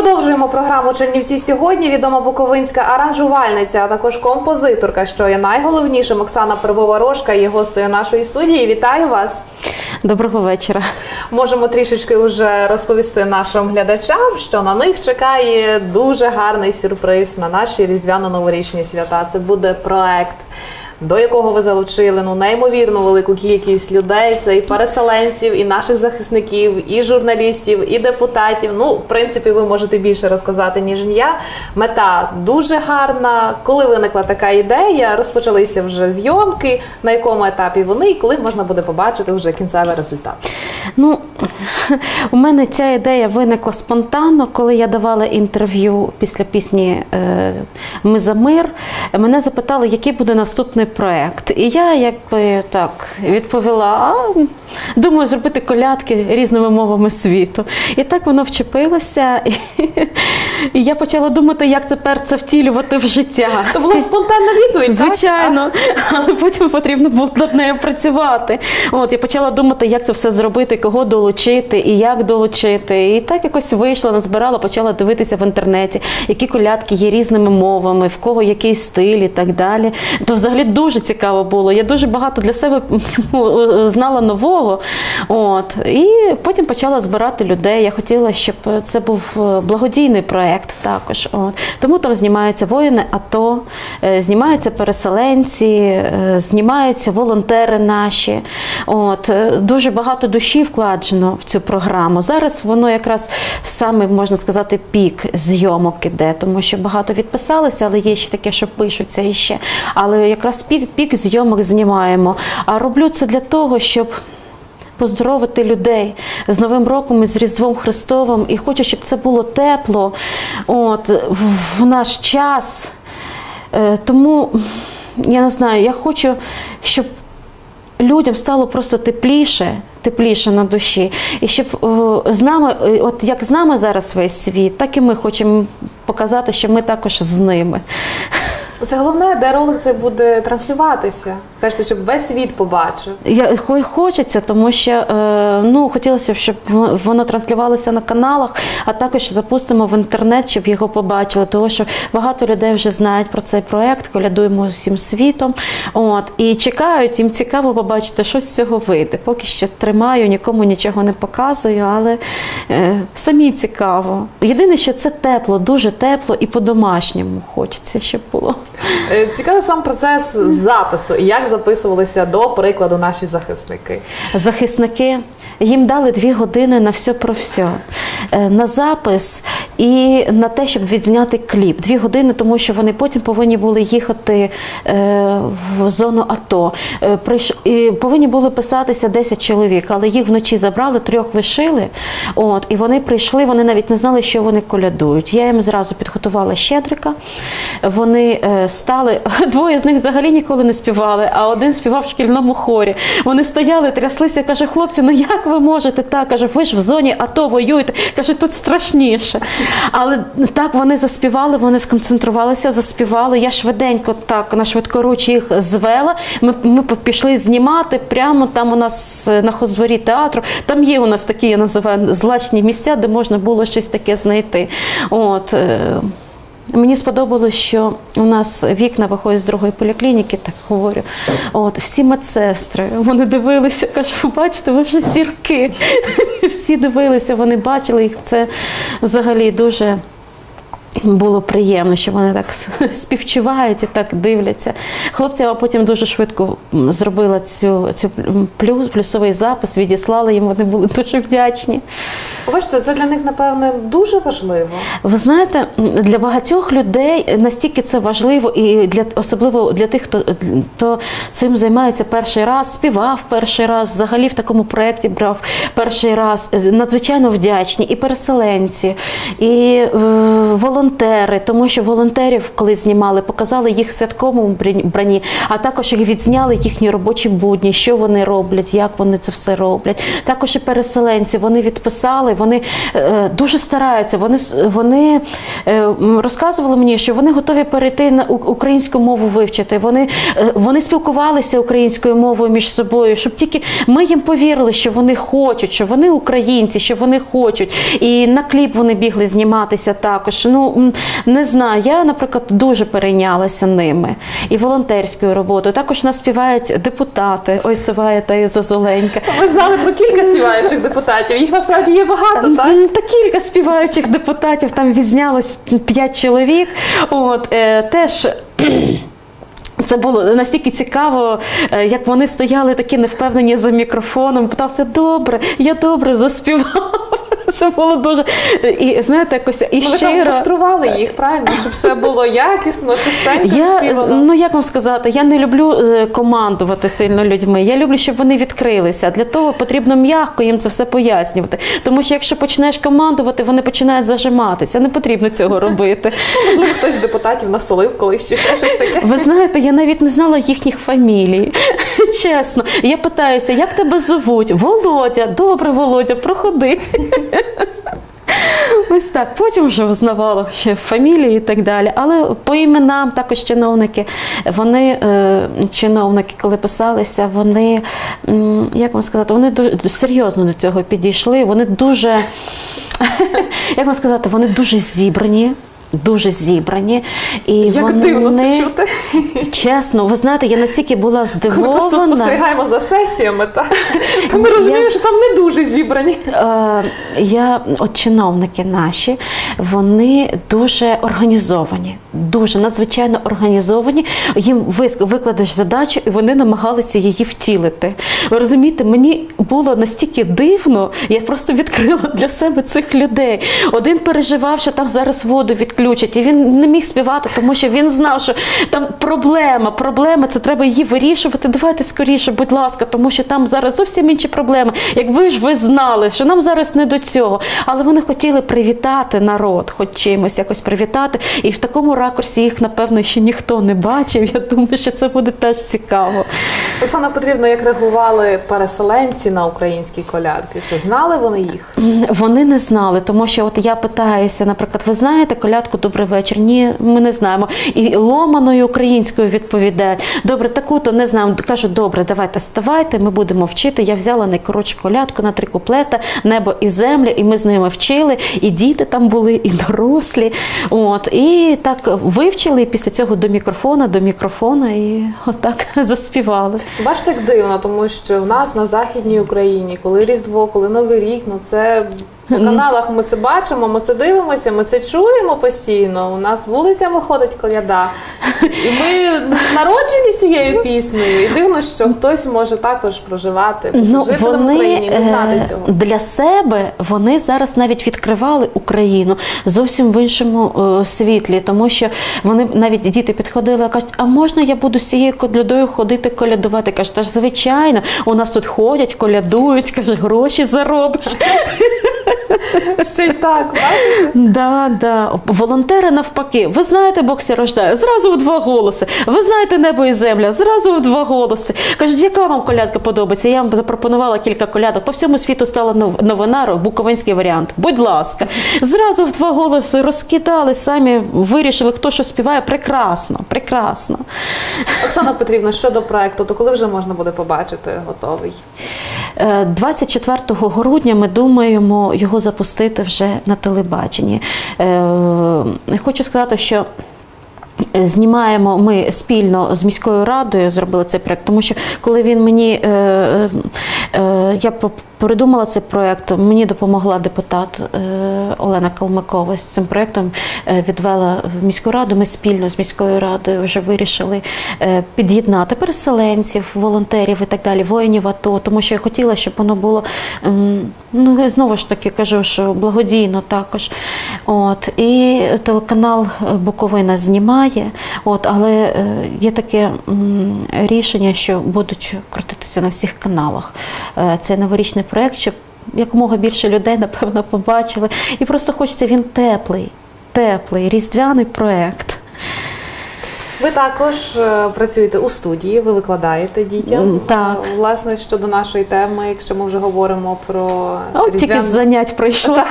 Продовжуємо програму Чернівці сьогодні. Відома буковинська аранжувальниця, а також композиторка, що є найголовнішим Оксана Первоворожка є гостею нашої студії. Вітаю вас! Доброго вечора. Можемо трішечки вже розповісти нашим глядачам, що на них чекає дуже гарний сюрприз на наші різдвяно-новорічні свята. Це буде проект. До якого ви залучили ну неймовірно велику кількість людей, це і переселенців, і наших захисників, і журналістів, і депутатів. Ну, в принципі, ви можете більше розказати ніж я. Мета дуже гарна. Коли виникла така ідея, розпочалися вже зйомки, на якому етапі вони і коли можна буде побачити вже кінцевий результат. Ну у мене ця ідея виникла спонтанно, коли я давала інтерв'ю після пісні е, Ми за мир. Мене запитали, який буде наступний проект. І я якби так відповіла: думаю, зробити колядки різними мовами світу. І так воно вчепилося. І я почала думати, як тепер це втілювати в життя. То була спонтанна відповідь. Звичайно, але потім потрібно було над нею працювати. От я почала думати, як це все зробити, кого долучити і як долучити. І так якось вийшла, назбирала, почала дивитися в інтернеті, які колядки є різними мовами, в кого який стиль і так далі. То взагалі дуже цікаво було. Я дуже багато для себе знала нового. От і потім почала збирати людей. Я хотіла, щоб це був благодійний проект також. От тому там знімаються воїни, АТО, знімаються переселенці, знімаються волонтери наші. От дуже багато душі вкладено в цю програму. Зараз воно якраз саме можна сказати пік зйомок іде, тому що багато відписалися, але є ще таке, що пишуться іще. Але якраз пік, пік зйомок знімаємо. А роблю це для того, щоб. Поздоровити людей з Новим роком і з Різдвом Христовим, і хочу, щоб це було тепло от, в наш час. Тому я не знаю, я хочу, щоб людям стало просто тепліше, тепліше на душі. І щоб з нами, от як з нами зараз весь світ, так і ми хочемо показати, що ми також з ними. Це головне, де ролик це буде транслюватися. Кажете, щоб весь світ побачив. Я хочеться, тому що ну хотілося б, щоб воно транслювалося на каналах, а також запустимо в інтернет, щоб його побачили. Тому що багато людей вже знають про цей проект, колядуємо всім світом. От і чекають, їм цікаво побачити, що з цього вийде. Поки що тримаю, нікому нічого не показую, але е, самі цікаво. Єдине, що це тепло, дуже тепло і по-домашньому хочеться, щоб було. Цікавий сам процес запису як записувалися до прикладу наші захисники. Захисники їм дали дві години на все про все. На запис і на те, щоб відзняти кліп. Дві години, тому що вони потім повинні були їхати в зону АТО. І повинні були писатися 10 чоловік, але їх вночі забрали, трьох лишили. От, І вони прийшли, вони навіть не знали, що вони колядують. Я їм зразу підготувала щедрика. Вони стали, двоє з них взагалі ніколи не співали, а один співав в шкільному хорі. Вони стояли, тряслися, каже, хлопці, ну як ви можете так? Каже, ви ж в зоні АТО воюєте. Каже, тут страшніше. Але так вони заспівали, вони сконцентрувалися, заспівали. Я швиденько так на швидкоруч їх звела. Ми ми пішли знімати прямо там у нас на хоздворі театру. Там є у нас такі, я називаю, злачні місця, де можна було щось таке знайти. От. Мені сподобалось, що у нас вікна виходять з другої поліклініки, так говорю. От всі медсестри, вони дивилися, кажу, бачите, ви вже зірки. Всі дивилися, вони бачили їх. Це взагалі дуже. Було приємно, що вони так співчувають і так дивляться. Хлопці, а потім дуже швидко зробила цю цю плюс, плюсовий запис, відіслали їм, вони були дуже вдячні. Бачите, це для них, напевне, дуже важливо. Ви знаєте, для багатьох людей настільки це важливо, і для особливо для тих, хто хто цим займається перший раз, співав перший раз, взагалі в такому проєкті брав перший раз. Надзвичайно вдячні і переселенці, і волонтери волонтери, тому що волонтерів, коли знімали, показали їх святковому бранні, а також їх відзняли їхні робочі будні, що вони роблять, як вони це все роблять. Також і переселенці вони відписали, вони е, дуже стараються. Вони вони е, розказували мені, що вони готові перейти на українську мову вивчити. Вони, е, Вони спілкувалися українською мовою між собою, щоб тільки ми їм повірили, що вони хочуть, що вони українці, що вони хочуть. І на кліп вони бігли зніматися також. Ну не знаю. Я, наприклад, дуже перейнялася ними і волонтерською роботою. Також нас співають депутати. Ой, Сивая та Зозоленька. Ви знали про кілька співаючих депутатів. Їх насправді є багато, так? Та кілька співаючих депутатів. Там відзнялось п'ять чоловік. От е, теж. Це було настільки цікаво, е, як вони стояли такі невпевнені за мікрофоном. Питався, добре, я добре заспівав. Це було дуже і знаєте, якось і ну, щиро. Ви їх, правильно, щоб все було якісно, чистенько я, співано. Ну як вам сказати, я не люблю е, командувати сильно людьми. Я люблю, щоб вони відкрилися. Для того потрібно м'яко їм це все пояснювати. Тому що якщо почнеш командувати, вони починають зажиматися. Не потрібно цього робити. Можливо, хтось з депутатів насолив колись чи ще щось таке. Ви знаєте, я навіть не знала їхніх фамілій. Чесно, я питаюся, як тебе зовуть? Володя, добре, Володя, проходи. Ось так. Потім вже узнавала ще фамілії і так далі. Але по іменам також чиновники, вони е, чиновники, коли писалися, вони як вам сказати, вони серйозно до цього підійшли. Вони дуже, як вам сказати, вони дуже зібрані дуже зібрані. І Як вони, дивно це чути. Чесно, ви знаєте, я настільки була здивована. Ми просто спостерігаємо за сесіями, так? то ми розуміємо, я... що там не дуже зібрані. Е, я, от чиновники наші, вони дуже організовані, дуже надзвичайно організовані. Їм викладеш задачу, і вони намагалися її втілити. Ви розумієте, мені було настільки дивно, я просто відкрила для себе цих людей. Один переживав, що там зараз воду відкрили відключать. І він не міг співати, тому що він знав, що там проблема, проблема, це треба її вирішувати. Давайте скоріше, будь ласка, тому що там зараз зовсім інші проблеми. Якби ж ви знали, що нам зараз не до цього. Але вони хотіли привітати народ, хоч чимось якось привітати. І в такому ракурсі їх, напевно, ще ніхто не бачив. Я думаю, що це буде теж цікаво. Оксана Потрібно, як реагували переселенці на українські колядки? Чи знали вони їх? Вони не знали, тому що от я питаюся, наприклад, ви знаєте колядку? Спочатку добрий вечір. Ні, ми не знаємо. І ломаною українською відповідають. Добре, таку-то не знаємо. Кажуть, добре, давайте ставайте, ми будемо вчити. Я взяла найкоротшу колядку на три куплета, небо і земля, і ми з ними вчили. І діти там були, і дорослі. От і так вивчили. І після цього до мікрофона, до мікрофона, і отак заспівали. Бачите, як дивно, тому що в нас на західній Україні, коли різдво, коли новий рік, ну це. На каналах ми це бачимо, ми це дивимося, ми це чуємо постійно. У нас вулицями ходить коляда. І ми народжені цією піснею. І дивно, що хтось може також проживати, ну, жити вони, в Україні, не знати е, цього. Для себе вони зараз навіть відкривали Україну зовсім в іншому о, світлі, тому що вони навіть діти підходили і кажуть, а можна я буду з цією колядою ходити колядувати? Кажуть, та ж звичайно, у нас тут ходять, колядують, каже, гроші зароблять. Ще й так, бачите? Да, да. Волонтери навпаки. Ви знаєте, Бог ся рождає, зразу в два голоси. Ви знаєте небо і земля, зразу в два голоси. Кажуть, яка вам колядка подобається? Я вам запропонувала кілька колядок. По всьому світу стала новина, буковинський варіант. Будь ласка, зразу в два голоси розкидали, самі вирішили, хто що співає. Прекрасно, прекрасно. Оксана Петрівна, щодо проекту, то коли вже можна буде побачити готовий? 24 е, грудня ми думаємо його запустити вже на телебаченні. Е, хочу сказати, що Знімаємо ми спільно з міською радою, зробили цей проект, тому що коли він мені е, е, я придумала цей проект, мені допомогла депутат е, Олена Калмикова з цим проектом е, відвела в міську раду. Ми спільно з міською радою вже вирішили е, під'єднати переселенців, волонтерів і так далі, воїнів АТО, тому що я хотіла, щоб воно було ну знову ж таки кажу, що благодійно також. От і телеканал Буковина знімає, от але є таке рішення, що будуть крутитися на всіх каналах. Це новорічний проєкт, щоб якомога більше людей, напевно, побачили. І просто хочеться він теплий. теплий різдвяний проект. Ви також е, працюєте у студії, ви викладаєте дітям. Так. Е, Власне, щодо нашої теми, якщо ми вже говоримо про От тільки з занять пройшла.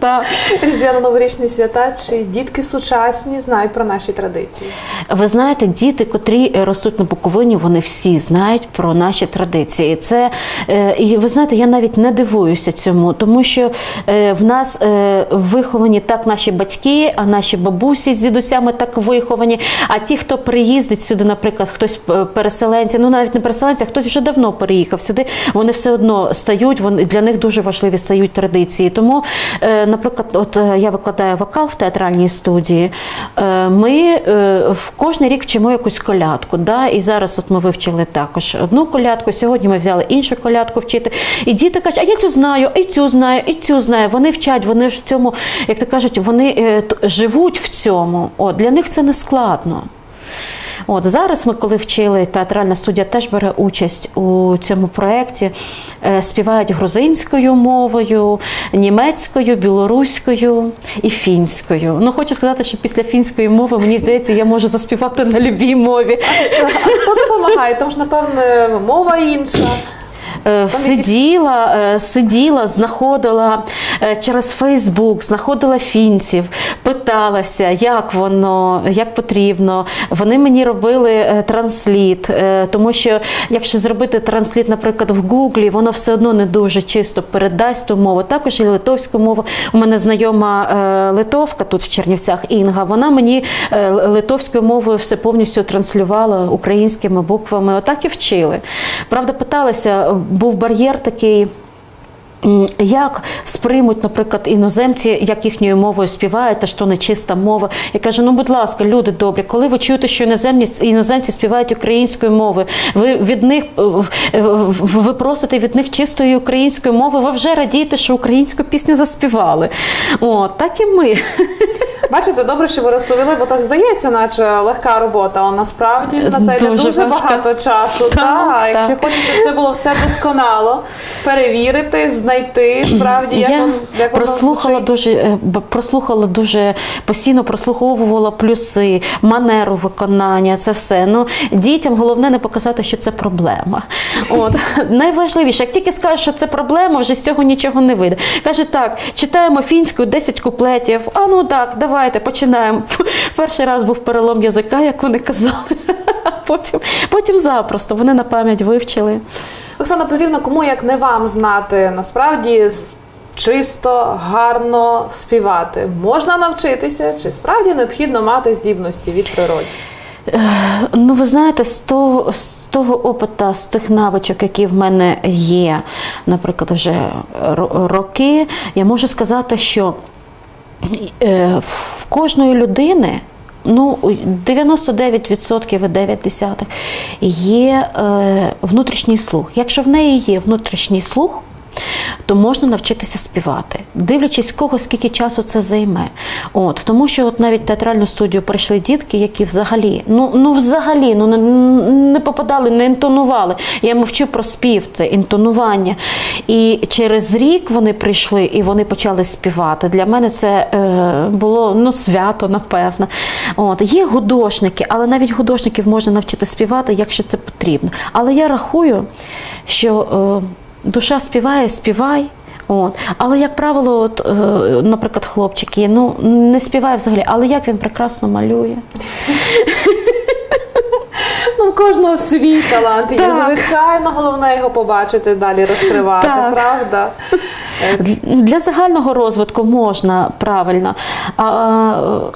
Так. різдвяно-новорічні свята, чи дітки сучасні знають про наші традиції? Ви знаєте, діти, котрі е, ростуть на Буковині, вони всі знають про наші традиції. Це і ви знаєте, я навіть не дивуюся цьому, тому що в нас виховані так наші батьки, а наші бабусі з дідусями так виховані. А ті, хто приїздить сюди, наприклад, хтось е, переселенці, ну навіть не переселенці, а хтось вже давно переїхав сюди, вони все одно стають. Вони для них дуже важливі стають традиції. Тому, е, наприклад, от е, я викладаю вокал в театральній студії. Ми в кожний рік вчимо якусь колядку. Да? І зараз от ми вивчили також одну колядку. Сьогодні ми взяли іншу колядку вчити. І діти кажуть, а я цю знаю, і цю знаю, і цю знаю. Вони вчать, вони ж в цьому, як то кажуть, вони живуть в цьому. От, для них це не складно. От зараз ми, коли вчили, театральна студія теж бере участь у цьому проєкті. Е, Співають грузинською мовою, німецькою, білоруською і фінською. Ну хочу сказати, що після фінської мови мені здається, я можу заспівати на любій мові. А хто допомагає? Тому ж, напевне, мова інша. Е, Сиділа, е, сиділа, знаходила е, через Фейсбук, знаходила фінців, питалася, як воно, як потрібно. Вони мені робили трансліт, тому що якщо зробити трансліт, наприклад, в Гуглі, воно все одно не дуже чисто передасть ту мову. Також і литовську мову. У мене знайома литовка тут в Чернівцях Інга. Вона мені литовською мовою все повністю транслювала українськими буквами. Отак і вчили. Правда, питалася, був бар'єр такий. Як сприймуть, наприклад, іноземці, як їхньою мовою співають, та що не чиста мова. Я кажу, ну будь ласка, люди добрі, коли ви чуєте, що іноземні іноземці співають українською мовою, ви від них е, е, ви просите від них чистої української мови, ви вже радієте, що українську пісню заспівали. О, так і ми. Бачите, добре, що ви розповіли, бо так здається, наче легка робота, але насправді на це йде Дуже дуже багато часу. Так, та, так. Якщо хочеш, щоб це було все досконало, перевірити, знайти справді, як, я вон, як прослухала дуже е, прослухала дуже постійно прослуховувала плюси, манеру виконання. Це все. Ну дітям головне не показати, що це проблема. От найважливіше, як тільки скажеш, що це проблема, вже з цього нічого не вийде. Каже, так, читаємо фінською 10 куплетів. А ну так, давайте починаємо. Перший раз був перелом язика, як вони казали. Потім, потім запросто вони на пам'ять вивчили. Оксана Петрівна, кому як не вам знати насправді чисто, гарно співати? Можна навчитися, чи справді необхідно мати здібності від природи? Ну, ви знаєте, з того, з того опиту, з тих навичок, які в мене є, наприклад, вже роки, я можу сказати, що е, в кожної людини. Ну, 99% і 9 десятих є е, внутрішній слух. Якщо в неї є внутрішній слух, то можна навчитися співати, дивлячись, кого скільки часу це займе. От тому, що от навіть в театральну студію прийшли дітки, які взагалі, ну ну взагалі ну не, не попадали, не інтонували. Я йому вчу про спів, це інтонування. І через рік вони прийшли і вони почали співати. Для мене це е, було ну свято, напевно. От є художники, але навіть художників можна навчити співати, якщо це потрібно. Але я рахую, що е, душа співає, співай. От. Але, як правило, от, е, наприклад, хлопчик є, ну не співає взагалі, але як він прекрасно малює. Ну, в кожного свій талант. Так. Звичайно, головне його побачити, далі розкривати, Так. правда? Для- загального розвитку можна правильно. А,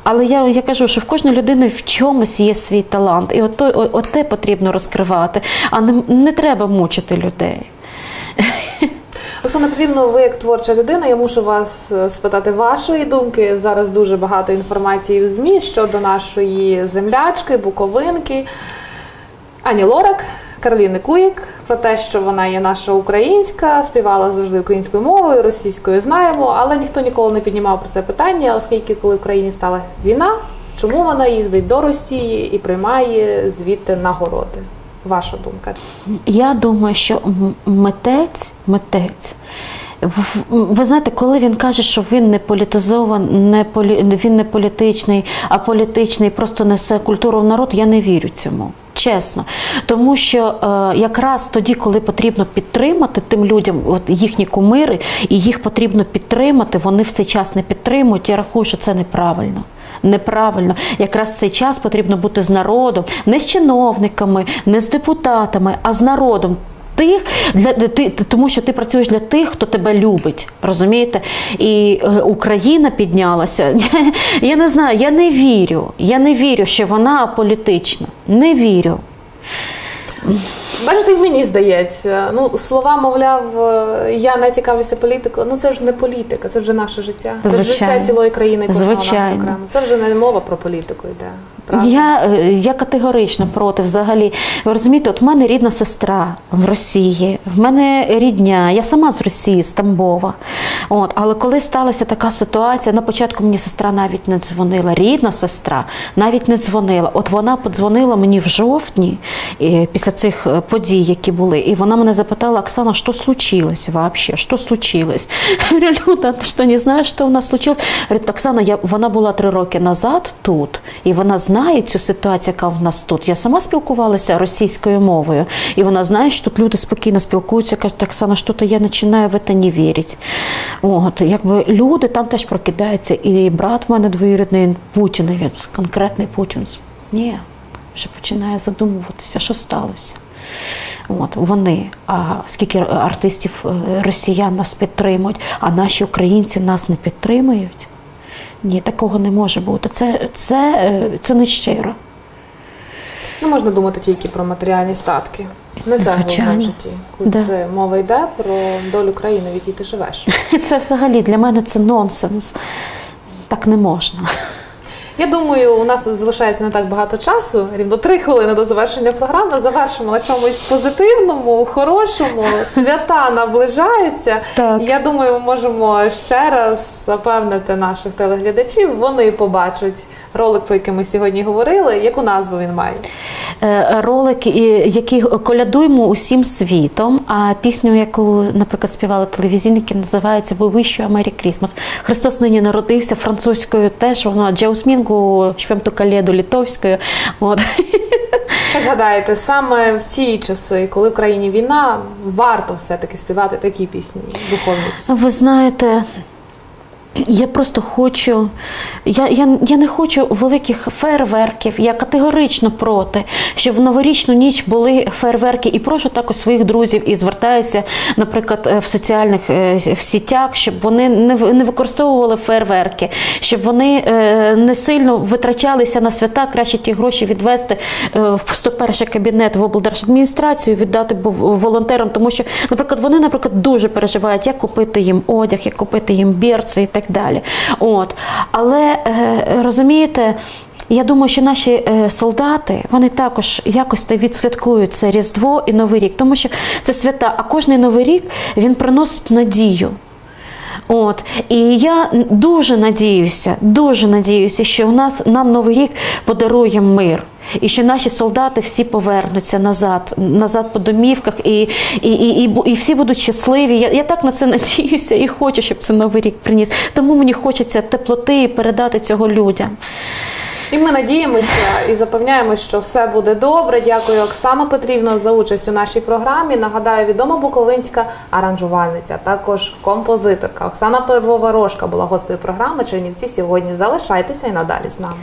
але я, я кажу, що в кожної людини в чомусь є свій талант. І от, той- о- от те потрібно розкривати, а не, не треба мучити людей. Оксана Петрівна, ви як творча людина, я мушу вас е, спитати вашої думки. Зараз дуже багато інформації в ЗМІ щодо нашої землячки, буковинки Ані Лорак, Кароліни Куїк, про те, що вона є наша українська, співала завжди українською мовою, російською знаємо, але ніхто ніколи не піднімав про це питання, оскільки коли в Україні стала війна, чому вона їздить до Росії і приймає звідти нагороди? Ваша думка? Я думаю, що митець, митець Ви знаєте, коли він каже, що він не політизований, не полі, він не політичний, а політичний, просто несе культуру в народ, я не вірю цьому. Чесно, тому що е, якраз тоді, коли потрібно підтримати тим людям, от їхні кумири, і їх потрібно підтримати, вони в цей час не підтримують. Я рахую, що це неправильно. Неправильно, якраз цей час потрібно бути з народом, не з чиновниками, не з депутатами, а з народом тих, для, ти, тому що ти працюєш для тих, хто тебе любить. Розумієте? І е, Україна піднялася. Я не знаю, я не вірю. Я не вірю, що вона політична. Не вірю. Бачите, мені здається, ну слова, мовляв, е, я не цікавлюся політикою. Ну це ж не політика, це вже наше життя. Це ж життя цілої країни, кожного нас окремо. Це вже не мова про політику йде. Я, е, я категорично проти взагалі. Ви розумієте, от в мене рідна сестра в Росії, в мене рідня, я сама з Росії, з Тамбова. От, але коли сталася така ситуація, на початку мені сестра навіть не дзвонила, рідна сестра навіть не дзвонила. От вона подзвонила мені в жовтні е, після цих е, подій, які були, і вона мене запитала, Оксана, що случилось вообще? Що случилось? Я говорю, Люда, ти що не знаєш, що у нас случилось? Оксана, я, вона була три роки назад тут, і вона знає цю ситуацію, яка в нас тут. Я сама спілкувалася російською мовою, і вона знає, що тут люди спокійно спілкуються. Каже, Оксана, що то я починаю в це не вірити. От, якби люди там теж прокидаються. І брат в мене двоюрідний путінець, конкретний Путін. Ні, вже починає задумуватися, що сталося. От вони, а скільки артистів е, росіян нас підтримують, а наші українці нас не підтримують. Ні, такого не може бути. Це, це, е, це не щиро. Ну, можна думати тільки про матеріальні статки. Не це в житті. Коли Да. це мова йде про долю країни, в якій ти живеш. Це взагалі для мене це нонсенс. Так не можна. Я думаю, у нас залишається не так багато часу, рівно три хвилини до завершення програми. Завершимо на чомусь позитивному, хорошому. Свята наближаються. Так. Я думаю, ми можемо ще раз запевнити наших телеглядачів. Вони побачать ролик, про який ми сьогодні говорили. Яку назву він має? Е, Ролик, який колядуємо усім світом, а пісню, яку, наприклад, співали телевізійники, називається «We wish you a Merry Christmas». Христос нині народився французькою теж, воно джаусмінгу, швемту каледу литовською. От. Як гадаєте, саме в ці часи, коли в країні війна, варто все-таки співати такі пісні, духовні пісні? Ви знаєте, я просто хочу, я, я, я не хочу великих фейерверків, я категорично проти, щоб в новорічну ніч були фейерверки. І прошу також своїх друзів і звертаюся, наприклад, е, в соціальних е, в сітях, щоб вони не, не використовували фейерверки, щоб вони е, не сильно витрачалися на свята, краще ті гроші відвести в 101 кабінет в облдержадміністрацію, віддати волонтерам, тому що, наприклад, вони, наприклад, дуже переживають, як купити їм одяг, як купити їм бірці і так далі. От. Але е, розумієте. Я думаю, що наші е, солдати вони також якось відсвяткують це Різдво і Новий рік, тому що це свята, а кожний новий рік він приносить надію. От і я дуже надіюся, дуже надіюся, що у нас нам новий рік подарує мир. І що наші солдати всі повернуться назад, назад по домівках, і, і, і, і, і всі будуть щасливі. Я, я так на це надіюся і хочу, щоб це новий рік приніс. Тому мені хочеться теплоти і передати цього людям. І ми надіємося і запевняємо, що все буде добре. Дякую, Оксано Петрівно, за участь у нашій програмі. Нагадаю, відома буковинська аранжувальниця, також композиторка. Оксана Первоворожка була гостею програми Чернівці сьогодні. Залишайтеся і надалі з нами.